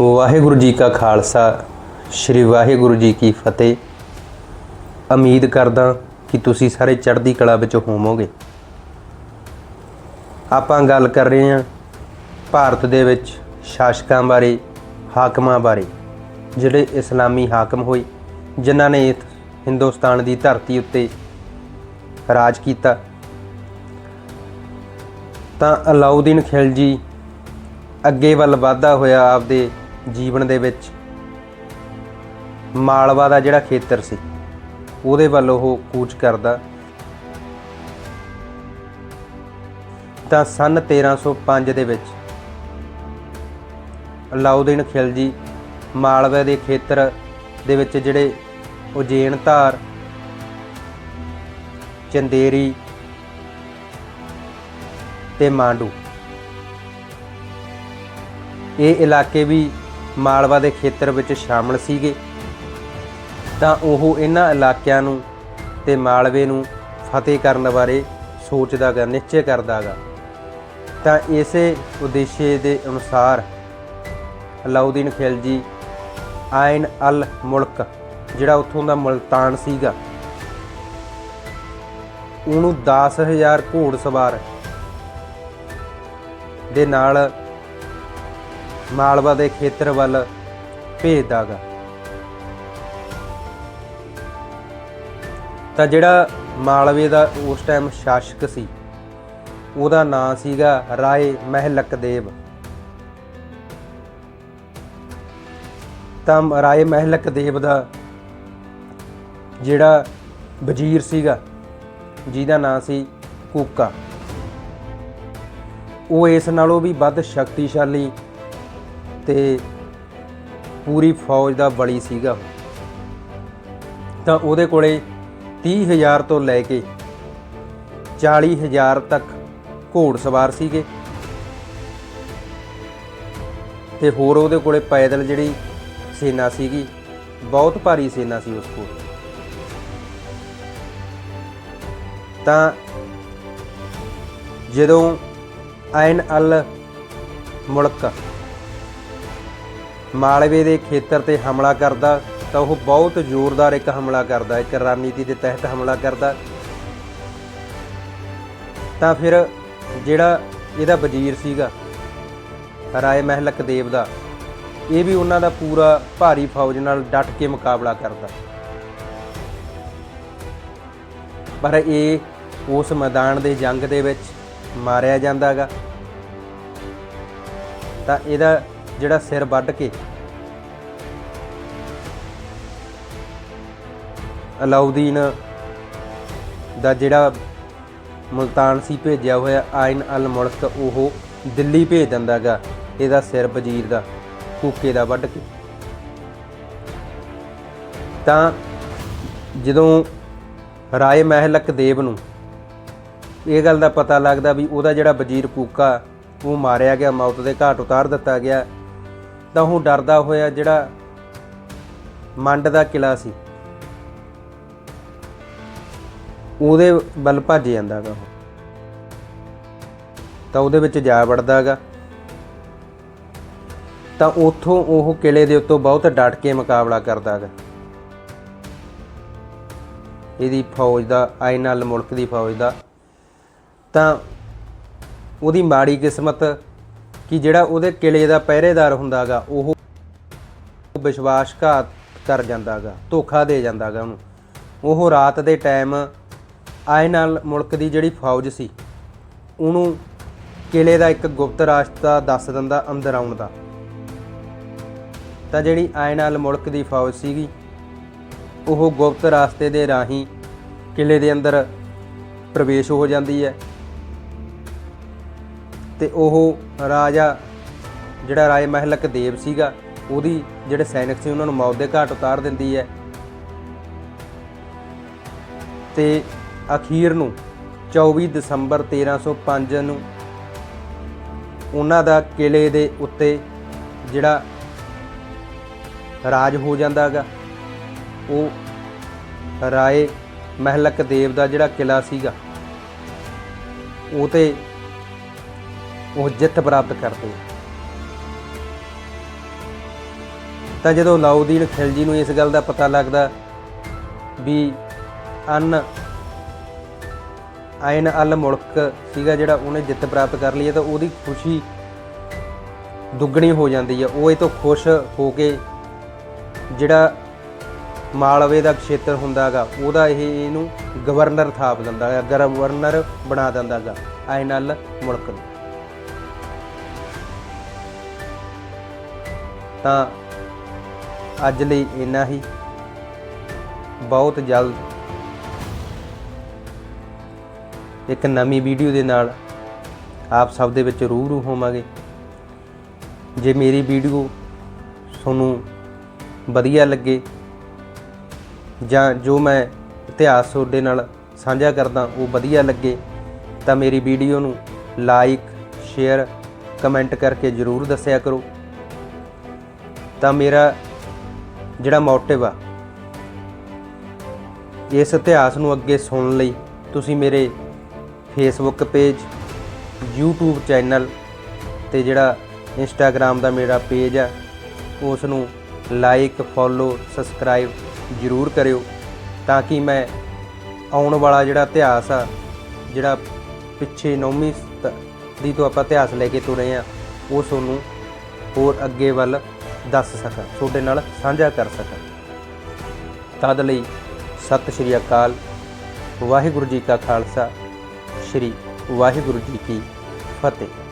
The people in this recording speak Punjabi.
ਵਾਹਿਗੁਰੂ ਜੀ ਕਾ ਖਾਲਸਾ, ਸ੍ਰੀ ਵਾਹਿਗੁਰੂ ਜੀ ਕੀ ਫਤਿਹ। ਉਮੀਦ ਕਰਦਾ ਕਿ ਤੁਸੀਂ ਸਾਰੇ ਚੜ੍ਹਦੀ ਕਲਾ ਵਿੱਚ ਹੋਵੋਗੇ। ਆਪਾਂ ਗੱਲ ਕਰ ਰਹੇ ਹਾਂ ਭਾਰਤ ਦੇ ਵਿੱਚ ਸ਼ਾਸਕਾਂ ਬਾਰੇ, ਹਾਕਮਾਂ ਬਾਰੇ, ਜਿਹੜੇ ਇਸਲਾਮੀ ਹਾਕਮ ਹੋਏ, ਜਿਨ੍ਹਾਂ ਨੇ ਹਿੰਦੁਸਤਾਨ ਦੀ ਧਰਤੀ ਉੱਤੇ ਰਾਜ ਕੀਤਾ। ਤਾਂ ਅਲਾਉਦੀਨ ਖਿਲਜੀ ਅੱਗੇ ਵੱਲ ਵਾਧਾ ਹੋਇਆ ਆਪਦੇ ਜੀਵਨ ਦੇ ਵਿੱਚ ਮਾਲਵਾ ਦਾ ਜਿਹੜਾ ਖੇਤਰ ਸੀ, ਉਹਦੇ ਵੱਲ ਉਹ ਕੂਚ ਕਰਦਾ। ਤਾਂ ਸਨ 1305 ਦੇ ਵਿੱਚ ਅਲਾਉਦੀਨ ਖਿਲਜੀ ਮਾਲਵਾ ਦੇ ਖੇਤਰ ਦੇ ਵਿੱਚ ਜਿਹੜੇ ਉਜੈਨ ਧਾਰ, ਚੰਦੇਰੀ ਤੇ ਮਾਂਡੂ। ਇਹ ਇਲਾਕੇ ਵੀ ਮਾਲਵਾ ਦੇ ਖੇਤਰ ਵਿੱਚ ਸ਼ਾਮਲ ਸੀਗੇ। ਤਾਂ ਉਹ ਇਹਨਾਂ ਇਲਾਕਿਆਂ ਨੂੰ ਤੇ ਮਾਲਵੇ ਨੂੰ ਫਤਿਹ ਕਰਨ ਬਾਰੇ ਸੋਚਦਾਗਾ ਨਿਸ਼ਚੈ ਕਰਦਾਗਾ ਤਾਂ ਇਸੇ ਉਦੇਸ਼ੇ ਦੇ ਅਨੁਸਾਰ ਅਲਾਉਦੀਨ ਖਿਲਜੀ, ਆਇਨ ਅਲ ਮੁਲਕ, ਜਿਹੜਾ ਉੱਥੋਂ ਦਾ ਮੁਲਤਾਨ ਸੀਗਾ, ਉਹਨੂੰ 10000 ਘੋੜਸਵਾਰ ਦੇ ਨਾਲ ਮਾਲਵਾ ਦੇ ਖੇਤਰ ਵੱਲ ਭੇਜਦਾਗਾ। ਤਾਂ ਜਿਹੜਾ ਮਾਲਵੇ ਦਾ ਉਸ ਟਾਈਮ ਸ਼ਾਸਕ ਸੀ, ਉਹਦਾ ਨਾਂ ਸੀਗਾ ਰਾਏ ਮਹਿਲਕ ਦੇਵ ਤਾਂ ਰਾਏ ਮਹਿਲਕ ਦੇਵ ਦਾ ਜਿਹੜਾ ਵਜ਼ੀਰ ਸੀਗਾ, ਜਿਹਦਾ ਨਾਂ ਸੀ ਕੂਕਾ। ਉਹ ਇਸ ਨਾਲੋਂ ਵੀ ਵੱਧ ਸ਼ਕਤੀਸ਼ਾਲੀ ਤੇ ਪੂਰੀ ਫੌਜ ਦਾ ਬਲੀ ਸੀਗਾ। ਤਾਂ ਉਹਦੇ ਕੋਲੇ 30000 ਤੋਂ ਲੈ ਕੇ 40000 ਤੱਕ ਘੋੜਸਵਾਰ ਸੀਗੇ। ਤੇ ਹੋਰ ਉਹਦੇ ਕੋਲੇ ਪੈਦਲ ਜਿਹੜੀ ਸੈਨਾ ਸੀਗੀ, ਬਹੁਤ ਭਾਰੀ ਸੈਨਾ ਸੀ ਉਸ ਕੋਲ। ਤਾਂ ਜਦੋਂ ਆਇਨ ਅਲ ਮੁਲਕ ਮਾਲਵੇ ਦੇ ਖੇਤਰ ਤੇ ਹਮਲਾ ਕਰਦਾ, ਤਾਂ ਉਹ ਬਹੁਤ ਜ਼ੋਰਦਾਰ ਇੱਕ ਹਮਲਾ ਕਰਦਾ, ਇੱਕ ਰਣਨੀਤੀ ਦੇ ਤਹਿਤ ਹਮਲਾ ਕਰਦਾ। ਤਾਂ ਫਿਰ ਜਿਹੜਾ ਇਹਦਾ ਵਜ਼ੀਰ ਸੀਗਾ, ਰਾਏ ਮਹਿਲਕ ਦੇਵ ਦਾ, ਇਹ ਵੀ ਉਹਨਾਂ ਦਾ ਪੂਰਾ ਭਾਰੀ ਫੌਜ ਨਾਲ ਡਟ ਕੇ ਮੁਕਾਬਲਾ ਕਰਦਾ। ਪਰ ਇਹ ਉਸ ਮੈਦਾਨ ਦੇ ਜੰਗ ਦੇ ਵਿੱਚ ਮਾਰਿਆ ਜਾਂਦਾਗਾ। ਤਾਂ ਇਹਦਾ ਜਿਹੜਾ ਸਿਰ ਵੱਢ ਕੇ ਅਲਾਉਦੀਨ ਦਾ ਜਿਹੜਾ ਮੁਲਤਾਨ ਸੀ ਭੇਜਿਆ ਹੋਇਆ ਆਇਨ ਅਲ ਮੁਲਕ, ਉਹ ਦਿੱਲੀ ਭੇਜ ਦਿੰਦਾਗਾ ਇਹਦਾ ਸਿਰ ਵਜ਼ੀਰ ਦਾ ਕੂਕੇ ਦਾ ਵੱਢ ਕੇ। ਤਾਂ ਜਦੋਂ ਰਾਏ ਮਹਿਲਕ ਦੇਵ ਨੂੰ ਇਹ ਗੱਲ ਦਾ ਪਤਾ ਲੱਗਦਾ ਵੀ ਉਹਦਾ ਜਿਹੜਾ ਵਜ਼ੀਰ ਕੂਕਾ ਉਹ ਮਾਰਿਆ ਗਿਆ, ਮੌਤ ਦੇ ਘਾਟ ਉਤਾਰ ਦਿੱਤਾ ਗਿਆ ਤਾਂ ਉਹ ਡਰਦਾ ਹੋਇਆ ਜਿਹੜਾ ਮੰਡ ਦਾ ਕਿਲਾ ਸੀ। ਉਹਦੇ ਵੱਲ ਭੱਜ ਜਾਂਦਾਗਾ ਉਹ। ਤਾਂ ਉਹਦੇ ਵਿੱਚ ਜਾ ਵੜਦਾਗਾ। ਤਾਂ ਉੱਥੋਂ ਉਹ ਕਿਲੇ ਦੇ ਉੱਤੋਂ ਬਹੁਤ ਡਟ ਕੇ ਮੁਕਾਬਲਾ ਕਰਦਾਗਾ। ਇਹਦੀ ਫੌਜ ਦਾ ਆਇਨ ਅਲ ਮੁਲਕ ਦੀ ਫੌਜ ਦਾ। ਤਾਂ ਉਹਦੀ ਮਾੜੀ ਕਿਸਮਤ ਕਿ ਜਿਹੜਾ ਉਹਦੇ ਕਿਲੇ ਦਾ ਪਹਿਰੇਦਾਰ ਹੁੰਦਾਗਾ, ਉਹ ਵਿਸ਼ਵਾਸਘਾਤ ਕਰ ਜਾਂਦਾਗਾ, ਧੋਖਾ ਦੇ ਜਾਂਦਾਗਾ ਉਹਨੂੰ। ਉਹ ਰਾਤ ਦੇ ਟਾਈਮ ਆਏ ਨਾਲ ਮੁਲਕ ਦੀ ਜਿਹੜੀ ਫੌਜ ਸੀ, ਉਹਨੂੰ ਕਿਲੇ ਦਾ ਇੱਕ ਗੁਪਤ ਰਾਸਤਾ ਦੱਸ ਦਿੰਦਾ ਅੰਦਰ ਆਉਣ ਦਾ। ਤਾਂ ਜਿਹੜੀ ਆਏ ਨਾਲ ਮੁਲਕ ਦੀ ਫੌਜ ਸੀਗੀ, ਉਹ ਗੁਪਤ ਰਾਸਤੇ ਦੇ ਰਾਹੀਂ ਕਿਲੇ ਦੇ ਅੰਦਰ ਪ੍ਰਵੇਸ਼ ਹੋ ਜਾਂਦੀ ਹੈ। ਤੇ ਉਹ ਰਾਜਾ ਜਿਹੜਾ ਰਾਏ ਮਹਿਲਕ ਦੇਵ ਸੀਗਾ, ਉਹਦੀ ਜਿਹੜੇ ਸੈਨਿਕ ਸੀ, ਉਹਨਾਂ ਨੂੰ ਮੌਤ ਦੇ ਘਾਟ ਉਤਾਰ ਦਿੰਦੀ ਹੈ। ਤੇ ਅਖੀਰ ਨੂੰ 24 ਦਸੰਬਰ 1305 ਨੂੰ ਉਹਨਾਂ ਦਾ ਕਿਲੇ ਦੇ ਉੱਤੇ ਜਿਹੜਾ ਰਾਜ ਹੋ ਜਾਂਦਾਗਾ ਉਹ ਰਾਏ ਮਹਿਲਕ ਦੇਵ ਦਾ ਜਿਹੜਾ ਕਿਲਾ ਸੀਗਾ, ਉਹ ਤੇ ਉਹ ਜਿੱਤ ਪ੍ਰਾਪਤ ਕਰਦੇ ਤਾਂ ਜਦੋਂ ਲਾਉਦੀਨ ਖਿਲਜੀ ਨੂੰ ਇਸ ਗੱਲ ਦਾ ਪਤਾ ਲੱਗਦਾ ਵੀ ਅਨ ਆਇਨ ਅਲ ਮੁਲਕ ਸੀਗਾ ਜਿਹੜਾ ਉਹਨੇ ਜਿੱਤ ਪ੍ਰਾਪਤ ਕਰ ਲਈ ਤਾਂ ਉਹਦੀ ਖੁਸ਼ੀ ਦੁੱਗਣੀ ਹੋ ਜਾਂਦੀ ਹੈ। ਉਹ ਇਹ ਤੋਂ ਖੁਸ਼ ਹੋ ਕੇ ਜਿਹੜਾ ਮਾਲਵੇ ਦਾ ਖੇਤਰ ਹੁੰਦਾਗਾ, ਉਹਦਾ ਇਹ ਇਹਨੂੰ ਗਵਰਨਰ ਥਾਪ ਦਿੰਦਾ ਹੈ, ਗਵਰਨਰ ਬਣਾ ਦਿੰਦਾਗਾ ਆਇਨ ਅਲ ਮੁਲਕ ਨੂੰ। ਤਾਂ ਅੱਜ ਲਈ ਇੰਨਾ ਹੀ। ਬਹੁਤ ਜਲਦ ਇੱਕ ਨਵੀਂ ਵੀਡੀਓ ਦੇ ਨਾਲ ਆਪ ਸਭ ਦੇ ਵਿੱਚ ਰੂਬਰੂ ਹੋਵਾਂਗੇ। ਜੇ ਮੇਰੀ ਵੀਡੀਓ ਤੁਹਾਨੂੰ ਵਧੀਆ ਲੱਗੇ ਜਾਂ ਜੋ ਮੈਂ ਇਤਿਹਾਸ ਤੁਹਾਡੇ ਨਾਲ ਸਾਂਝਾ ਕਰਦਾ ਉਹ ਵਧੀਆ ਲੱਗੇ ਤਾਂ ਮੇਰੀ ਵੀਡੀਓ ਨੂੰ ਲਾਈਕ ਸ਼ੇਅਰ ਕਮੈਂਟ ਕਰਕੇ ਜਰੂਰ ਦੱਸਿਆ ਕਰੋ। ਤਾਂ ਮੇਰਾ ਜਿਹੜਾ ਮੋਟਿਵ ਆ, ਇਸ ਇਤਿਹਾਸ ਨੂੰ ਅੱਗੇ ਸੁਣਨ ਲਈ ਤੁਸੀਂ ਮੇਰੇ ਫੇਸਬੁੱਕ ਪੇਜ YouTube ਚੈਨਲ ਤੇ ਜਿਹੜਾ Instagram ਦਾ ਮੇਰਾ ਪੇਜ ਆ ਉਸ ਨੂੰ ਲਾਈਕ ਫੋਲੋ ਸਬਸਕ੍ਰਾਈਬ ਜਰੂਰ ਕਰਿਓ ਤਾਂ ਕਿ ਮੈਂ ਆਉਣ ਵਾਲਾ ਜਿਹੜਾ ਇਤਿਹਾਸ ਆ, ਜਿਹੜਾ ਪਿੱਛੇ ਨੌਵੀਂ ਦੀ ਤੋਂ ਆਪਾਂ ਇਤਿਹਾਸ ਲੈ ਕੇ ਤੁਰੇ ਆ, ਉਹ ਤੁਹਾਨੂੰ ਹੋਰ ਅੱਗੇ ਵੱਲ ਦੱਸ ਸਕਾਂ, ਤੁਹਾਡੇ ਨਾਲ ਸਾਂਝਾ ਕਰ ਸਕਾਂ। ਤਦ ਲਈ ਸਤਿ ਸ਼੍ਰੀ ਅਕਾਲ, ਵਾਹਿਗੁਰੂ ਜੀ ਕਾ ਖਾਲਸਾ, ਸ਼੍ਰੀ ਵਾਹਿਗੁਰੂ ਜੀ ਕੀ ਫਤਿਹ।